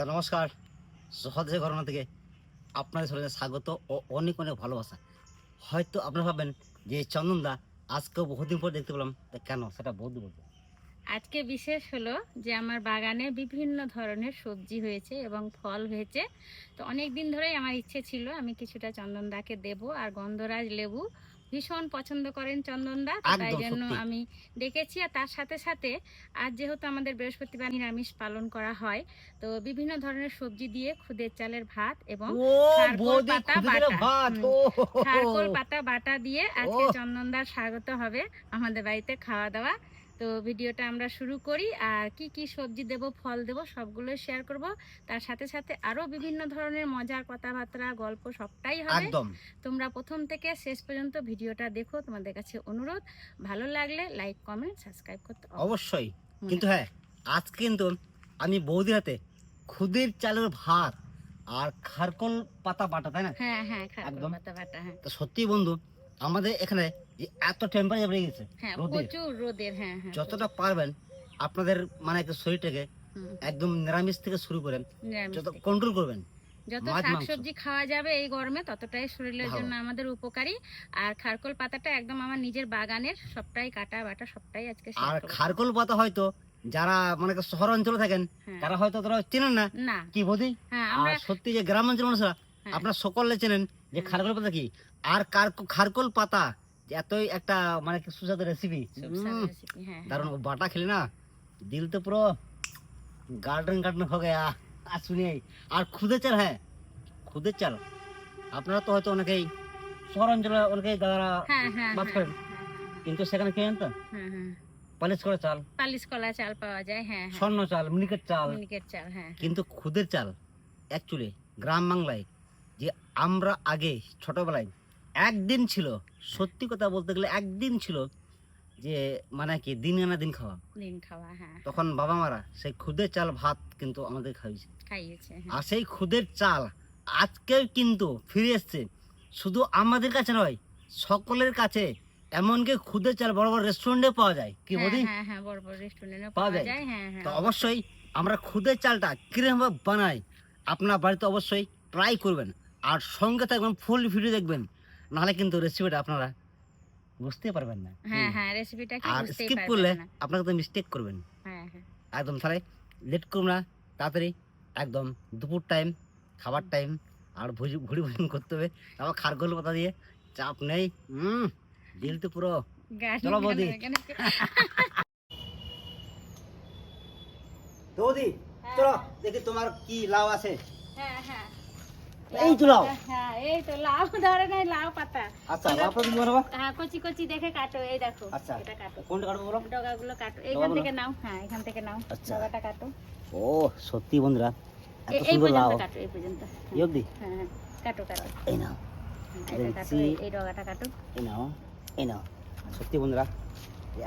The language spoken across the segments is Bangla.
তা নমস্কার। সহজে ঘটনা থেকে আপনাদের সবাইকে স্বাগত ও অনেক অনেক ভালোবাসা। হয়তো আপনারা ভাববেন যে চন্দনদা আজকে বহুদিন পর দেখতে পেলাম কেন? সেটা বলতে বলতে। আজকে বিশেষ হলো যে আমার বাগানে বিভিন্ন ধরনের সবজি হয়েছে এবং ফল হয়েছে। তো অনেক দিন ধরেই আমার ইচ্ছে ছিল আমি কিছুটা চন্দনদাকে দেব আর গন্ধরাজ লেবু ভীষণ পছন্দ করেন চন্দনদা দা তাই জন্য আমি ডেকেছি। আর তার সাথে সাথে আজ যেহেতু আমাদের বৃহস্পতিবার নিরামিষ পালন করা হয় তো বিভিন্ন ধরনের সবজি দিয়ে খুদের চালের ভাত এবং পাতা বাটা। খারকোল পাতা বাটা দিয়ে আজকে চন্দন চন্দনদার স্বাগত হবে আমাদের বাড়িতে খাওয়া দাওয়া। তো ভিডিওটা আমরা শুরু করি। আর কি কি সবজি দেব ফল দেব সবগুলো শেয়ার করব। তার সাথে সাথে আরও বিভিন্ন ধরনের মজার কথাবার্তা গল্প সবটাই হবে। তোমরা প্রথম থেকে শেষ পর্যন্ত ভিডিওটা দেখো। তোমাদের কাছে অনুরোধ ভালো লাগলে লাইক কমেন্ট সাবস্ক্রাইব করতে অবশ্যই। কিন্তু হ্যাঁ আজকে কিন্তু আমি বৌদির হাতে খুদের চালের ভাত আর খারকোল পাতা বাটা তাই না? হ্যাঁ হ্যাঁ একদম। পাতা বাটা হ্যাঁ। তো সত্যি বন্ধু আমাদের এখানে এত টেম্পারেচার বেড়ে গেছে হ্যাঁ প্রচুর রোদের হ্যাঁ হ্যাঁ যতটা পারবেন আপনাদের মানে শরীরটাকে একদম নিরামিষ থেকে শুরু করেন যত কন্ট্রোল করবেন যত। শাকসবজি খাওয়া যাবে এই গরমে ততটাই শরীরের জন্য আমাদের উপকারী আর খারকোল পাতাটা একদম আমার নিজের বাগানের সবটাই কাটা বাটা সবটাই আজকে আর। খারকোল পাতা হয়তো যারা মানে শহর অঞ্চলে থাকেন। তারা হয়তো তারা চেনেন না কি বৌদি হ্যাঁ আর সত্যি যে গ্রাম অঞ্চল মানুষরা। আপনারা সকলে চেনেন যে। খারকোল পাতা কি আর খারকোল পাতা এতই একটা মানে সুস্বাদু রেসিপি হ্যাঁ, দারুণ ও বাটা খেলে না দিল তো পুরো গার্ডেন গার্ডেন হয়ে গেয়া। আর শুনি আর খুদে চাল হ্যাঁ খুদের চাল। আপনারা তো হয়তো অনেকেই শহর অঞ্চলে অনেকেই দাদারা হ্যাঁ হ্যাঁ বাস করেন কিন্তু সেখানে কি জানেন তো হ্যাঁ। পালিশ করে চাল। পালিশ কলা চাল পাওয়া যায় হ্যাঁ হ্যাঁ। স্বর্ণ চাল মিনিকেট চাল। মিনিকেট চাল হ্যাঁ। কিন্তু খুদের চাল অ্যাকচুয়ালি গ্রাম বাংলায় যে আমরা আগে ছোটবেলায় একদিন ছিল সত্যি কথা বলতে গেলে একদিন ছিল যে মানে কি দিন আনা দিন খাওয়া। দিন খাওয়া হ্যাঁ। তখন বাবা মারা সেই খুদের চাল ভাত কিন্তু আমাদের খাইছে খাইয়েছে হ্যাঁ। আর সেই খুদের চাল আজকেও কিন্তু ফিরে এসছে। শুধু আমাদের কাছে নয় সকলের কাছে। এমনকি খুদের চাল বড় বড় রেস্টুরেন্টে পাওয়া যায়। কি হ্যাঁ, বলি? হ্যাঁ হ্যাঁ পাওয়া যায়? হ্যাঁ হ্যাঁ। তো অবশ্যই আমরা খুদের চালটা কিরকমভাবে বানাই আপনার বাড়িতে অবশ্যই ট্রাই করবেন। আর সঙ্গে থাকবেন ফুল ভিডিও দেখবেন। নাহলে কিন্তু রেসিপিটা আপনারা বুঝতে পারবেন না। হ্যাঁ হ্যাঁ রেসিপিটা কি আর স্কিপ করলে আপনাকে তো মিস্টেক করবেন। হ্যাঁ হ্যাঁ। একদম তাহলে লেট করুন না তাড়াতাড়ি একদম দুপুর টাইম খাবার টাইম আর ভুজি ঘুরি ভোজন করতে হবে। তারপর খারগোল পাতা দিয়ে চাপ নেই হুম দিল তো পুরো। চলো বৌদি। বৌদি চলো দেখি তোমার কি লাভ আছে। হ্যাঁ হ্যাঁ। এই তো লাউ। হ্যাঁ এই তো লাউ ধরে নাই লাউ পাতা। আচ্ছা লাভ তুমি বানাবা হ্যাঁ কচি কচি দেখে কাটো এই দেখো আচ্ছা। এটা কাটো। কোনটা কাটবো বলো? ডগাগুলো কাটো। এইখান থেকে নাও হ্যাঁ এখান থেকে নাও আচ্ছা। ডগাটা কাটো। ও সত্যি বন্ধুরা এত এই- সুন্দর লাউ পর্যন্ত কাটো এই পর্যন্ত। হ্যাঁ, এই হ্যাঁ হ্যাঁ, কাটো কাটো। এই নাও হ্যাঁ, কাটো এই- ডগাটা কাটো। এই নাও এই নাও। সত্যি বন্ধুরা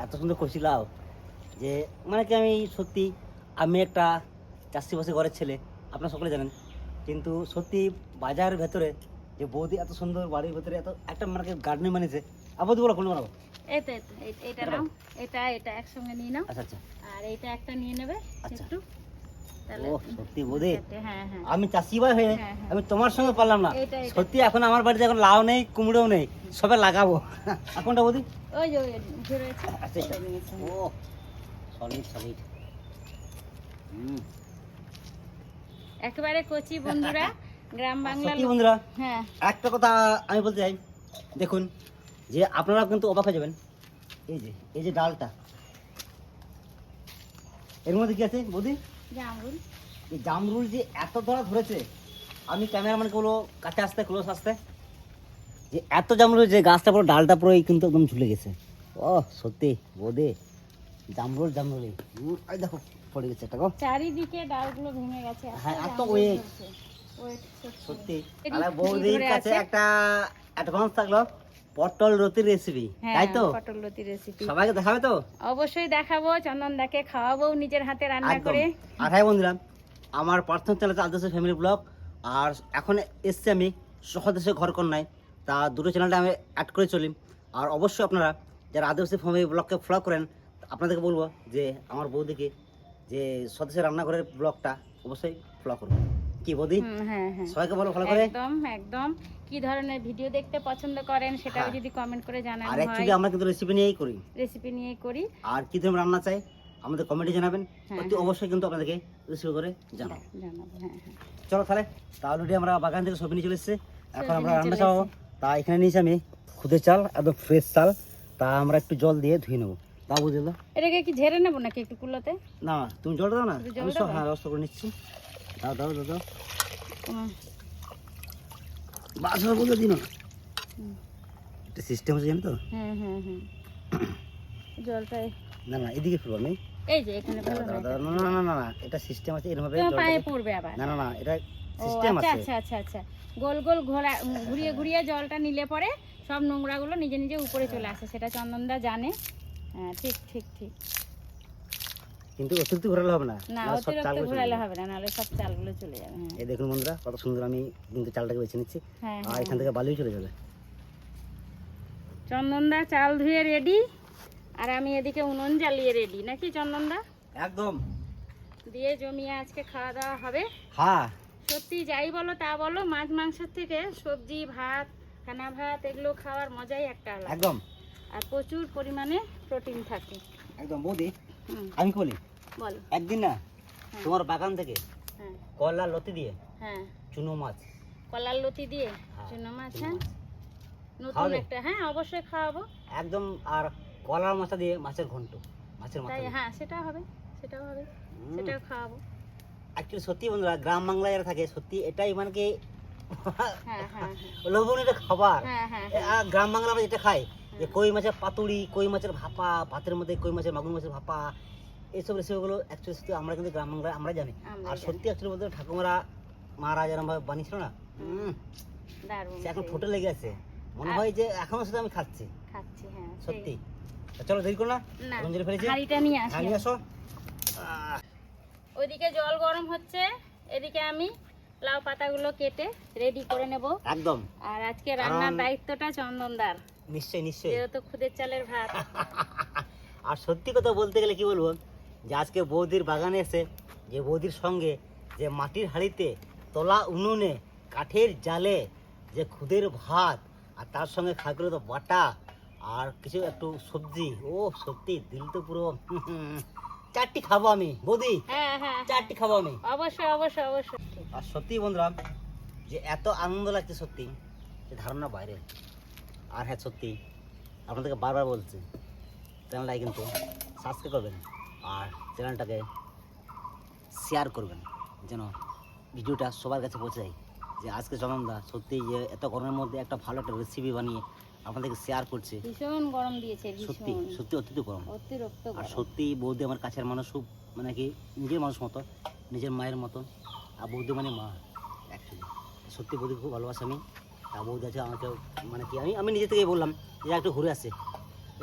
এত সুন্দর কষি লাউ যে মানে কি আমি সত্যি আমি একটা চাষিবাসী ঘরের ছেলে আপনারা সকলে জানেন। কিন্তু সত্যি বাজারের ভেতরে যে বৌদি এত সুন্দর বাড়ির ভেতরে এত একটা মানে গার্ডেন বানিয়েছে আর বৌদি বলো কোন বানাবো? এই তো এই তো, এই- এইটা এটা নাও এটা এটা একসঙ্গে নিয়ে নাও। আচ্ছা আচ্ছা। আর এইটা একটা নিয়ে নেবে আচ্ছা। একটু। সত্যি বৌদি। যাতে- আমি চাষি ভাই হয়ে হ্যাঁ, হ্যাঁ। আমি তোমার সঙ্গে পারলাম না। সত্যি এখন আমার বাড়িতে এখন লাউ নেই কুমড়োও নেই সবে লাগাবো। কোনটা বৌদি? ওই যে আচ্ছা ও সলিড সলিড হুম। একেবারে কচি বন্ধুরা গ্রাম সত্যি বন্ধুরা হ্যাঁ। একটা কথা আমি বলতে চাই। দেখুন যে আপনারা কিন্তু অবাক হয়ে যাবেন। এই যে এই যে ডালটা। এর মধ্যে কি আছে বৌদি? জামরুল। এই জামরুল যে এত ধরা ধরেছে আমি ক্যামেরাম্যানকে বলো কাছে আসতে ক্লোজ আসতে যে এত জামরুল যে গাছটা পুরো ডালটা পুরো কিন্তু একদম ঝুলে গেছে। ও সত্যি বৌদি জামরুল জামরুল দেখো। পড়ে গেছে একটা গো। চারিদিকে ডালগুলো ভেঙে গেছে হ্যাঁ, এত। Weight সত্যি। তাহলে বৌদির কাছে একটা অ্যাডভান্স থাকল পটল রতির রেসিপি হ্যাঁ, তাই তো? পটল লতি রেসিপি সবাইকে দেখাবে তো? অবশ্যই দেখাবো চন্দনদাকে খাওয়াবো নিজের হাতে রান্না করে। আর হ্যাঁ বন্ধুরা আমার প্রথম চ্যানেল আদর্শ ফ্যামিলি ব্লগ আর এখন এসছি আমি সহদেশে ঘর কন্যায় তা দুটো চ্যানেলটা আমি অ্যাড করে চলি। আর অবশ্যই আপনারা যারা আদিবাসী ফ্যামিলি ব্লগকে ফলো করেন আপনাদেরকে বলব যে আমার বৌদিকে যে স্বদেশের রান্নাঘরের ব্লগটা অবশ্যই ফলো করবেন কি বৌদি? হুম, হ্যাঁ হ্যাঁ। সবাইকে বলো ভালো করে। একদম একদম। কি ধরনের ভিডিও দেখতে পছন্দ করেন সেটাও হ্যাঁ। যদি কমেন্ট করে জানানো আর অ্যাকচুয়ালি আমরা কিন্তু রেসিপি নিয়েই করি। রেসিপি নিয়ে করি। আর কি ধরনের রান্না চাই আমাদের কমেন্টে জানাবেন। অতি। অবশ্যই কিন্তু আপনাদেরকে রেসিপি করে জানাব। জানাব হ্যাঁ হ্যাঁ। চলো তাহলে তাহলে অলরেডি আমরা বাগান থেকে সবজি নিয়ে চলে এসেছি। এখন আমরা রান্না চাবো তা এখানে নিয়েছি আমি খুদে চাল একদম ফ্রেশ চাল। তা আমরা একটু জল দিয়ে ধুয়ে নেব। বুঝে দাও এটাকে কি ঝেড়ে নেব নাকি একটু কুলোতে? না তুমি জল দাও না। আমি সব হ্যাঁ করে নিচ্ছি। দাও দাও দাও দাও। হুম, বাসা বলে দিন সিস্টেম আছে জানো তো? হ্যাঁ হ্যাঁ হ্যাঁ জলটা না না এদিকে ফেলব আমি। এই যে এখানে। না না না না এটা সিস্টেম আছে এরকম ভাবে পায়ে পড়বে আবার। না না না এটা সিস্টেম আচ্ছা আছে। আচ্ছা আচ্ছা আচ্ছা। গোল গোল ঘোরা ঘুরিয়ে ঘুরিয়ে জলটা নিলে পরে সব নোংরাগুলো নিজে নিজে উপরে চলে আসে সেটা চন্দনদা জানে। হ্যাঁ ঠিক ঠিক ঠিক। কিন্তু অতিরিক্ত ঘোরালে হবে না। না অতিরিক্ত ঘোরালে হবে না নাহলে সব চালগুলো চলে যাবে হ্যাঁ। এই দেখুন বন্ধুরা কত সুন্দর আমি কিন্তু চালটাকে বেছে নিচ্ছি। হ্যাঁ আর হ্যাঁ। এখান থেকে বালিও চলে যাবে। চন্দনদা চাল ধুয়ে রেডি আর আমি এদিকে উনুন জ্বালিয়ে রেডি নাকি চন্দনদা? একদম। দিয়ে জমিয়ে আজকে খাওয়া দাওয়া হবে। হ্যাঁ। সত্যি যাই বলো তা বলো মাছ মাংসের থেকে সবজি ভাত খানা ভাত এগুলো খাওয়ার মজাই একটা আলাদা। একদম। আর প্রচুর পরিমাণে প্রোটিন থাকে। একদম বৌদি আমি বলি? বলো। একদিন না হ্যাঁ। তোমার বাগান থেকে হ্যাঁ। কলা লতি দিয়ে হ্যাঁ। চুনো মাছ। কলার লতি দিয়ে হ্যাঁ, চুনো মাছ হ্যাঁ। নতুন একটা হ্যাঁ অবশ্যই খাওয়াবো। একদম আর কলার মাথা দিয়ে মাছের ঘন্ট মাছের মাথা হ্যাঁ সেটা হবে সেটাও হবে সেটাও খাওয়াবো। অ্যাকচুয়ালি সত্যি বন্ধুরা গ্রাম বাংলায় যারা থাকে সত্যি এটাই মানে কি লোভনীয় খাবার। গ্রাম বাংলা আমরা যেটা খাই যে কই মাছের পাতুড়ি কই মাছের ভাপা ভাতের মধ্যে কই মাছের মাগুর মাছের ভাপা এইসব রেসিপিগুলো অ্যাকচুয়ালি সত্যি আমরা কিন্তু গ্রাম বাংলায় আমরা জানি। আর সত্যি অ্যাকচুয়ালি বলতে ঠাকুমারা মারা যেরকম ভাবে বানিয়েছিল না? সে এখন। ঠোঁটে লেগে আছে। মনে হয় যে এখনও শুধু আমি খাচ্ছি। খাচ্ছি হ্যাঁ সত্যি। চলো দেরি করো না। ফেলেছি। হাঁড়িটা নিয়ে আসি। নিয়ে আসো। আহ, ওইদিকে জল গরম হচ্ছে। এদিকে আমি লাউ পাতাগুলো কেটে রেডি করে নেব। একদম। আর আজকে রান্নার দায়িত্বটা চন্দনদার। নিশ্চয়ই নিশ্চয়ই। যেহেতু খুদের চালের ভাত। আর সত্যি কথা বলতে গেলে কি বলব যে আজকে বৌদির বাগানে এসে যে বৌদির সঙ্গে যে মাটির হাঁড়িতে তোলা উনুনে কাঠের জালে যে খুদের ভাত আর তার সঙ্গে খাগুলো তো বাটা আর কিছু একটু সবজি ও সত্যি দিল তো পুরো। চারটি খাব আমি বৌদি। হ্যাঁ হ্যাঁ। চারটি খাব আমি। অবশ্যই অবশ্যই অবশ্যই। আর সত্যি বন্ধুরা যে এত আনন্দ লাগছে সত্যি যে ধারণা বাইরে আর হ্যাঁ সত্যি। আপনাদেরকে বারবার বলছি চ্যানেলটাকে কিন্তু সাবস্ক্রাইব করবেন আর চ্যানেলটাকে শেয়ার করবেন যেন ভিডিওটা সবার কাছে পৌঁছে যায়। যে আজকে চন্দনদা সত্যি যে এত গরমের মধ্যে একটা ভালো একটা রেসিপি বানিয়ে আপনাদেরকে শেয়ার করছে। ভীষণ গরম দিয়েছে সত্যি সত্যি অত্যন্ত গরম। অতিরিক্ত আর সত্যি বৌদি আমার কাছের মানুষ খুব মানে কি নিজের মানুষ মতো নিজের মায়ের মতো। আর বৌদি মানে মা অ্যাকচুয়ালি সত্যি বৌদি খুব ভালোবাসি আমি। আর বৌদি আমাকে মানে কি আমি আমি নিজে থেকেই বললাম যে একটু ঘুরে আসে।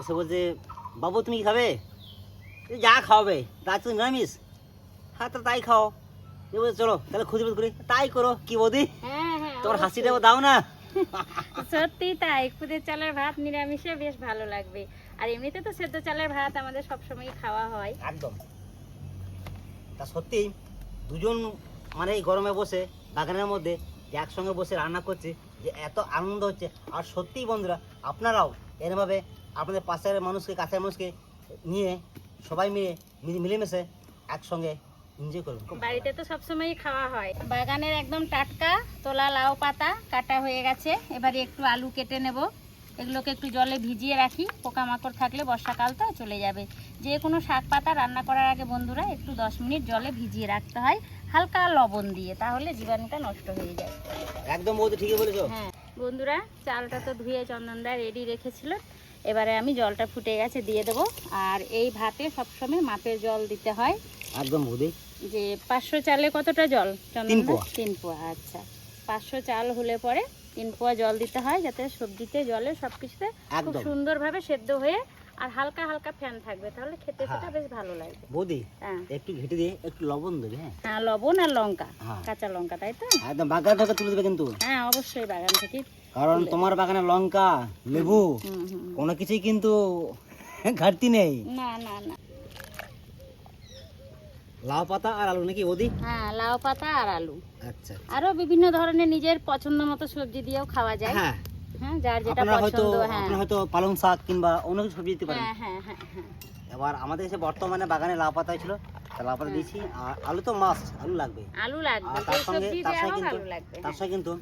এসে বলছে বাবু তুমি কি খাবে? "এই যা খাওয়াবে তা তো নিরামিষ। হ্যাঁ তো তাই খাও। এ বলছে চলো তাহলে খুঁজে করি। তাই করো কি বৌদি? হ্যাঁ হ্যাঁ তোমার অবশ্যই। হাসিটা দাও না? সত্যি তাই খুদের চালের ভাত নিরামিষে বেশ ভালো লাগবে। আর এমনিতে তো সেদ্ধ চালের ভাত আমাদের সবসময় খাওয়া হয়। একদম। তা সত্যি দুজন মানে এই গরমে বসে বাগানের মধ্যে একসঙ্গে বসে রান্না করছে যে এত আনন্দ হচ্ছে। আর সত্যিই বন্ধুরা, আপনারাও এরভাবে আপনাদের পাশের মানুষকে, কাছের মানুষকে নিয়ে সবাই মিলে মিলে- মিলেমিশে একসঙ্গে এনজয় করুন। বাড়িতে তো সবসময়ই খাওয়া হয়। বাগানের একদম টাটকা, তোলা লাউ পাতা কাটা হয়ে গেছে। এবারে একটু আলু কেটে নেব। এগুলোকে একটু জলে ভিজিয়ে রাখি। পোকামাকড় থাকলে বর্ষাকাল তো চলে যাবে। যে কোনো শাক পাতা রান্না করার আগে বন্ধুরা একটু দশ মিনিট জলে ভিজিয়ে রাখতে হয়। হালকা লবণ দিয়ে তাহলে জীবাণুটা নষ্ট হয়ে যায়। একদম বৌদি ঠিকই বলেছ। হ্যাঁ বন্ধুরা চালটা তো ধুয়ে চন্দনদা রেডি রেখেছিল। এবারে আমি জলটা ফুটে গেছে দিয়ে দেবো। আর এই ভাতে সবসময় মাপের জল দিতে হয়। একদম বৌদি। যে পাঁচশো চালে কতটা জল? পোয়া। তিন পোয়া আচ্ছা। পাঁচশো চাল হলে পরে তিন পোয়া জল দিতে হয় যাতে সবজিতে জলে সব কিছুতে খুব সুন্দরভাবে সেদ্ধ হয়ে আর হালকা হালকা ফ্যান থাকবে। তাহলে খেতে হ্যাঁ। সেটা বেশ ভালো লাগবে। বৌদি হ্যাঁ। একটু ঘেটে দিয়ে একটু লবণ দেবে হ্যাঁ? হ্যাঁ লবণ আর লঙ্কা হ্যাঁ। কাঁচা লঙ্কা তাই তো? একদম বাগান থেকে তুলে দেবে কিন্তু। হ্যাঁ অবশ্যই বাগান থেকে কারণ তোমার বাগানে লঙ্কা লেবু কোনো কিছুই কিন্তু ঘাটতি নেই। না না না। লাউ পাতা আর আলু নাকি ওদি? হ্যাঁ লাউ পাতা আর আলু। আচ্ছা। আরও বিভিন্ন ধরনের নিজের পছন্দ মতো সবজি দিয়েও খাওয়া যায়। হ্যাঁ। হ্যাঁ যার যেটা পছন্দ হ্যাঁ। আপনারা হয়তো পালং শাক কিংবা অন্য কিছু সবজি দিতে পারেন। হ্যাঁ হ্যাঁ হ্যাঁ হ্যাঁ। এবার আমাদের এসে বর্তমানে বাগানে লাউ পাতা ছিল। লাউ পাতা দিয়েছি। আর আলু তো মাস্ট আলু লাগবে। আলু লাগবে আর তার সঙ্গে তার সঙ্গে কিন্তু আলু লাগবে তার সঙ্গে কিন্তু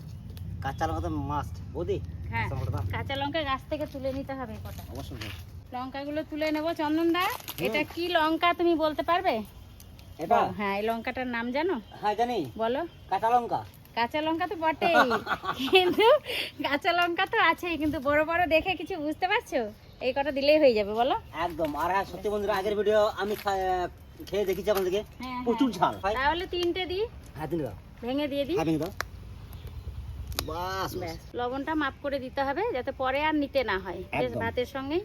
কাঁচা লঙ্কা তো মাস্ট বৌদি হ্যাঁ কাঁচা কাঁচা লঙ্কা গাছ থেকে তুলে নিতে হবে কটা। অবশ্যই। লঙ্কাগুলো তুলে নেব চন্দন দা এটা কি লঙ্কা তুমি বলতে পারবে? এটা হ্যাঁ এই লঙ্কাটার নাম জানো? হ্যাঁ জানি। বলো। কাঁচা লঙ্কা। কাঁচা লঙ্কা তো বটেই। কিন্তু কাঁচা লঙ্কা তো আছেই কিন্তু বড় বড় দেখে কিছু বুঝতে পারছ? এই কটা দিলেই হয়ে যাবে বলো। একদম। আর হ্যাঁ সত্যি বন্ধুরা আগের ভিডিও আমি খেয়ে দেখেছি আপনাদেরকে। হ্যাঁ প্রচুর ঝাল। তাহলে তিনটে দিই। হ্যাঁ তুমি দাও। ভেঙে দিয়ে দিই। হ্যাঁ ভেঙে দাও। বাস লবণটা মাপ করে দিতে হবে যাতে পরে আর নিতে না হয়। ভাতের সঙ্গে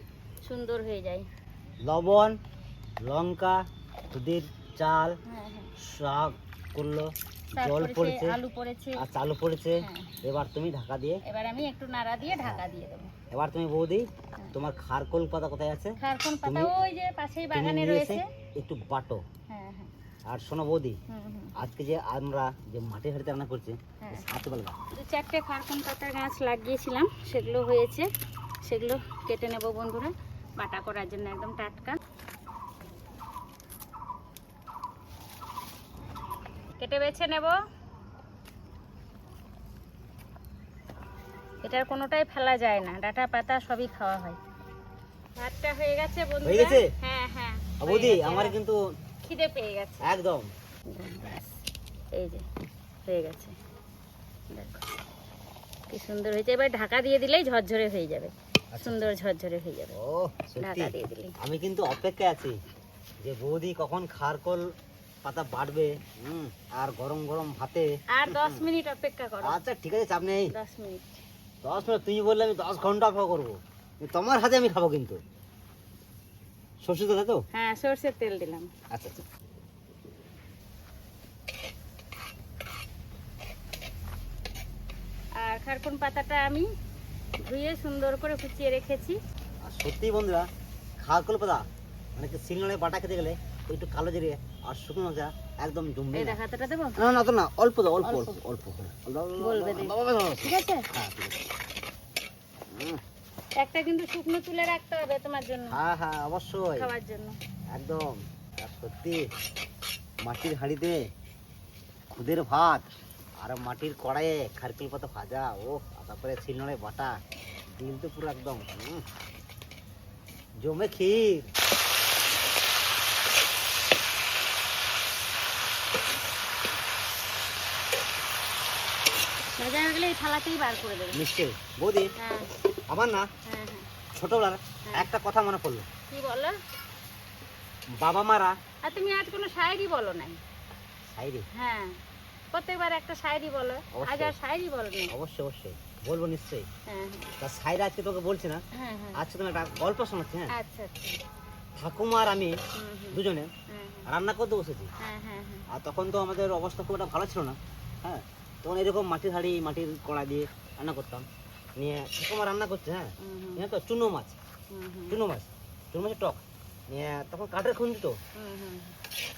সুন্দর হয়ে যায়। লবণ লঙ্কা দুধের চাল হ্যাঁ হ্যাঁ। শাক করল জল পড়েছে, আলু পড়েছে। আর চালু পড়েছে। হ্যাঁ। এবার তুমি ঢাকা দিয়ে এবার আমি একটু নাড়া দিয়ে ঢাকা দিয়ে দেবো। এবার তুমি বৌদি তোমার খারকোল পাতা কোথায় আছে? খারকন পাতা ওই যে পাশেই বাগানে রয়েছে। একটু বাটো। হ্যাঁ হ্যাঁ। আর শোনো বৌদি আজকে যে আমরা যে মাটির হাড়িতে রান্না করছি হ্যাঁ। হাতে দু চারটে খারকন পাতার গাছ লাগিয়েছিলাম সেগুলো হয়েছে। সেগুলো কেটে নেব বন্ধুরা বাটা করার জন্য একদম টাটকা। কেটে বেছে নেব। এটার কোনোটাই ফেলা যায় না ডাটা পাতা সবই খাওয়া হয়। ভাতটা হয়ে গেছে বন্ধুরা। হয়ে গেছে? হ্যাঁ হ্যাঁ বৌদি আমার কিন্তু খিদে পেয়ে গেছে। একদম। এই যে হয়ে গেছে। দেখো কি সুন্দর হয়েছে। এবার ঢাকা দিয়ে দিলেই ঝরঝরে হয়ে যাবে। সুন্দর ঝরঝরে হয়ে যাবে। ও ঢাকা দিয়ে দিলেই। আমি কিন্তু অপেক্ষায় আছি যে বৌদি কখন খারকোল পাতা বাটবে হুম, আর গরম গরম ভাতে আর দশ মিনিট অপেক্ষা করো। আচ্ছা ঠিক আছে চাপ নেই। দশ মিনিট। দশ মিনিট তুমি বললে আমি দশ ঘণ্টা অপেক্ষা করব। তোমার হাতে আমি খাব কিন্তু। সরষে তো তো? হ্যাঁ সর্ষের তেল দিলাম। আচ্ছা আচ্ছা। আর খারকুন পাতাটা আমি ধুয়ে সুন্দর করে কুচিয়ে রেখেছি। আর সত্যি বন্ধুরা খারকোল পাতা মানে কি শিলনোড়ে বাটা খেতে গেলে একটু কালো জিরে আর শুকনো লঙ্কা একদম জমবে এই না। দেখাতেটা দেবো? না না তো না অল্প দাও অল্প অল্প। অল্প বলবে। ঠিক আছে? হ্যাঁ ঠিক আছে। একটা কিন্তু শুকনো তুলে রাখতে হবে তোমার জন্য হ্যাঁ হ্যাঁ অবশ্যই। খাওয়ার জন্য। একদম। সত্যি মাটির হাঁড়িতে খুদের ভাত আর মাটির কড়াইয়ে খারকুল পাতা ভাজা ও তারপরে শিলনোড়ে বাটা দিল তো পুরো একদম। জমে ক্ষীর। থালাতেই বার করে দেবে। নিশ্চয়ই বৌদি হ্যাঁ। আমার না হ্যাঁ হ্যাঁ। ছোটবেলার একটা কথা মনে পড়ল। কি বলো? বাবা মারা আর তুমি আজ কোনো শায়েরি বলো নাই? সাইরে হ্যাঁ। প্রত্যেকবার একটা শায়েরি বলো। আজ। আর শায়েরি বলো না অবশ্যই অবশ্যই। বলব নিশ্চয়ই। হ্যাঁ তা সাইরে আজকে তোকে বলছি না। হ্যাঁ হ্যাঁ। আজকে তুমি একটা গল্প শোনাচ্ছি হ্যাঁ? আচ্ছা আচ্ছা। ঠাকুমা আর আমি দুজনে রান্না করতে বসেছি। হ্যাঁ হ্যাঁ হ্যাঁ। আর তখন তো আমাদের অবস্থা খুব একটা ভালো ছিল না হ্যাঁ? তখন এরকম মাটির হাঁড়ি মাটির কড়া দিয়ে রান্না করতাম। নিয়ে ঠাকুমা রান্না করছে হ্যাঁ? নিয়ে তো চুনো মাছ। চুনো মাছ চুনো মাছের টক। নিয়ে তখন কাঠের খুঁজি তো। হুম হুম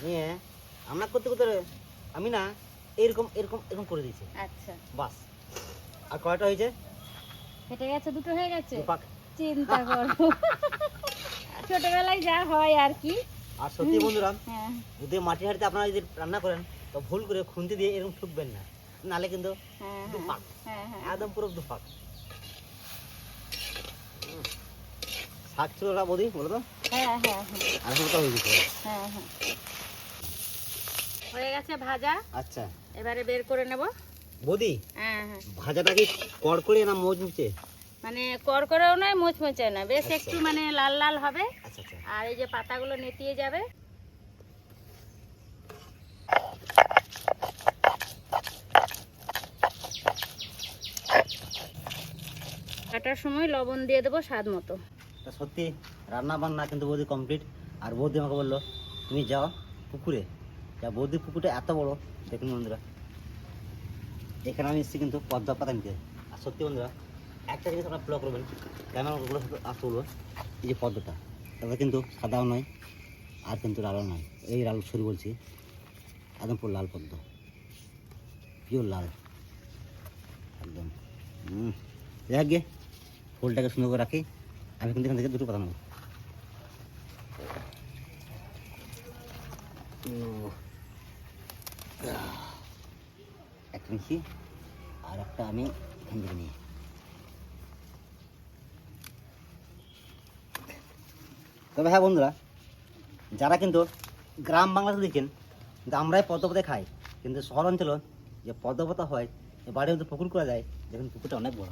নিয়ে রান্না করতে করতে আমি না এরকম এরকম এরকম করে দিয়েছি। আচ্ছা। বাস। আর কয়টা হয়েছে? ফেটে গেছে দুটো হয়ে গেছে? চিন্তা করো। ছোটবেলায় যা হয় আর কি। আর সত্যি বন্ধুরা হ্যাঁ। যদি মাটির হাঁড়িতে আপনারা যদি রান্না করেন তো ভুল করে খুন্তি দিয়ে এরকম ঠুকবেন না। নালে কিন্তু হ্যাঁ হ্যাঁ। দুপাক। হ্যাঁ একদম পুরো দুপাক। শাক ছিল বৌদি বলো তো? হ্যাঁ হ্যাঁ হ্যাঁ। আর তো হয়ে গেছে হ্যাঁ গেছে ভাজা। আচ্ছা। এবারে বের করে নেব। বৌদি ভাজাটা কি কড়কড়ে না মজমুচে মানে করকরেও নয় মোচমোচে না বেশ আচ্ছা। একটু মানে লাল লাল হবে। আচ্ছা আচ্ছা। আর এই যে পাতাগুলো নেতিয়ে যাবে। কাটার সময় লবণ দিয়ে দেবো স্বাদ মতো। সত্যি রান্না বান্না কিন্তু বৌদি কমপ্লিট আর বৌদি আমাকে বলল, তুমি যাও পুকুরে। যা বৌদির পুকুরটা এত বড়, দেখুন বন্ধুরা। এখানে আমি এসেছি কিন্তু পদ্মা পাতা নিতে। আর সত্যি বন্ধুরা, একটা জিনিস আপনারা ফলো করবেন ক্যামেরাগুলো আসতে বলব এই যে পদ্মটা, তাতে কিন্তু সাদাও নয়, আর কিন্তু লালও নয়। এই লাল সরি বলছি, একদম পুরো লাল পদ্ম। পিওর লাল। একদম। হুম, দেখ গে। ফুলটাকে সুন্দর করে রাখি। আমি কিন্তু এখান থেকে দুটো পাতা নেব। একটা নিচ্ছি, আর একটা আমি এখান থেকে নিই। তবে হ্যাঁ বন্ধুরা, যারা কিন্তু গ্রাম বাংলাতে দেখেন কিন্তু আমরাই পদ্মপথে খাই, কিন্তু শহর অঞ্চল যে পদ্মপতা হয়, যে বাড়ির মধ্যে পুকুর করা যায় দেখুন পুকুরটা অনেক বড়।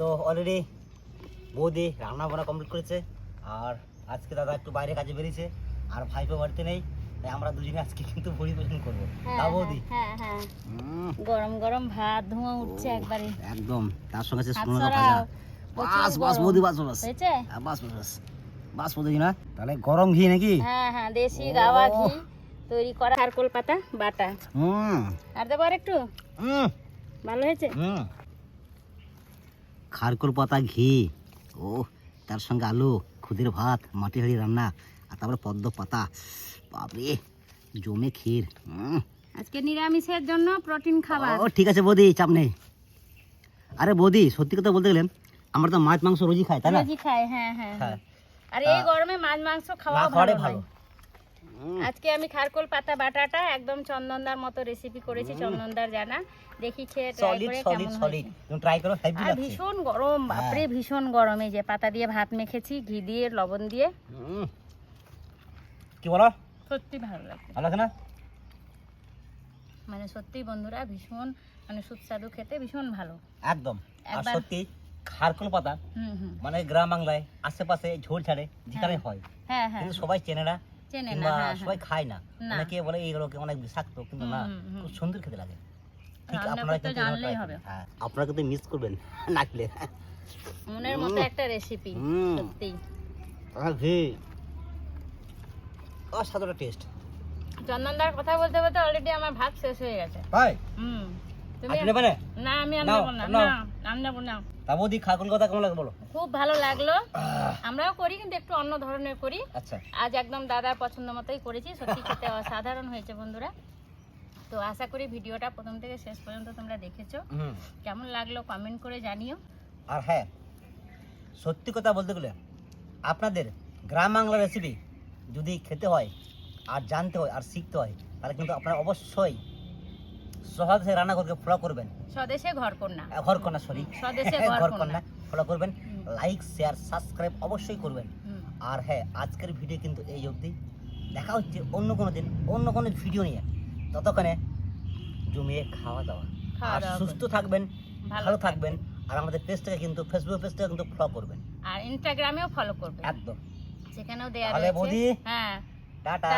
তো অলরেডি বৌদি রান্না বান্না কমপ্লিট করেছে আর আজকে দাদা একটু বাইরে কাজে বেরিয়েছে আর ভাইপো বাড়িতে নেই তাই আমরা দুজনে আজকে কিন্তু পরিবেশন করব। তা বৌদি? হ্যাঁ হ্যাঁ। গরম গরম ভাত ধোঁয়া উঠছে একবারে। একদম। তার সঙ্গে আছে শুকনো ভাজা। বাস বাস বৌদি বাস বাস। হয়েছে? হ্যাঁ, বাস বাস বাস। বৌদি না? তাহলে গরম ঘি নাকি? হ্যাঁ হ্যাঁ দেশি। গাওয়া ঘি। তৈরি করা নারকোল পাতা বাটা। হুম। আর দেবো আর একটু হুম। ভালো হয়েছে? হুম। খারকুল পাতা ঘি ও তার সঙ্গে আলু খুদের ভাত মাটি হাড়ি রান্না আর তারপরে পদ্ম পাতা। বাপরে জমে ক্ষীর। আজকে নিরামিষের জন্য প্রোটিন খাবার। ও ঠিক আছে বৌদি চাপ নেই। আরে বৌদি সত্যি কথা বলতে গেলে আমরা তো মাছ মাংস রোজই খাই তাই না? রোজই খাই হ্যাঁ হ্যাঁ হ্যাঁ। আর এই গরমে মাছ মাংস খাওয়া ভালো খাওয়াটাই ভালো ভালো হুম, আজকে আমি খারকোল পাতা বাটাটা একদম চন্দনদার মতো রেসিপি করেছি চন্দনদার জানা। দেখি খেয়ে ট্রাই করে কেমন সলিড তুমি ট্রাই করো হেভি লাগছে। ভীষণ গরম বাপরে ভীষণ গরম। এই যে পাতা দিয়ে ভাত মেখেছি ঘি দিয়ে লবণ দিয়ে। কি বলো? সত্যি ভালো লাগে ভালো না? মানে সত্যি বন্ধুরা ভীষণ মানে সুস্বাদু খেতে ভীষণ ভালো। একদম। আর সত্যি খারকুল পাতা মানে গ্রাম বাংলায় আশেপাশে ঝোল ছাড়ে যেখানে হয়। হ্যাঁ। হ্যাঁ সবাই চেনে না চেনে না কিংবা হ্যাঁ সবাই খায় না। অনেকে বলে এইগুলোকে অনেক বিষাক্ত কিন্তু না। খুব সুন্দর খেতে লাগে। ঠিক আপনারা কিন্তু জানলেই হবে। হ্যাঁ আপনারা কিন্তু মিস করবেন না খেলে মনের মতো একটা রেসিপি সত্যি। আর ঘি অসাধারণ টেস্ট চন্দনদার কথা বলতে বলতে অলরেডি আমার ভাত শেষ হয়ে গেছে। ভাই। হুম তুমি না? আমি আর না। না। নেব না। কথা কেমন লাগে বলো? খুব ভালো লাগল। আমরাও করি কিন্তু একটু অন্য ধরনের করি। আচ্ছা। আজ একদম দাদার পছন্দ মতোই করেছি সত্যি খেতে অসাধারণ হয়েছে বন্ধুরা। তো আশা করি ভিডিওটা প্রথম থেকে শেষ পর্যন্ত তোমরা দেখেছ। কেমন লাগল কমেন্ট করে জানিও। আর হ্যাঁ সত্যি কথা বলতে গেলে আপনাদের গ্রাম বাংলা রেসিপি যদি খেতে হয় আর জানতে হয় আর শিখতে হয় তাহলে কিন্তু আপনারা অবশ্যই সহজে ফলো করবেন। স্বদেশে ঘর কন্যা। ঘর কন্যা সরি স্বদেশে ঘর কন্যা। ফলো করবেন। লাইক শেয়ার সাবস্ক্রাইব অবশ্যই করবেন। আর হ্যাঁ আজকের ভিডিও কিন্তু এই অবধি। দেখা হচ্ছে অন্য কোনো দিন অন্য কোনো ভিডিও নিয়ে। ততক্ষণে জমিয়ে খাওয়া দাওয়া। আর সুস্থ থাকবেন ভালো থাকবেন। আর আমাদের পেজটাকে কিন্তু ফেসবুক পেজটাকে কিন্তু ফলো করবেন। আর ইনস্টাগ্রামেও ফলো করবে একদম। সেখানেও রয়েছে। হ্যাঁ। টাটা।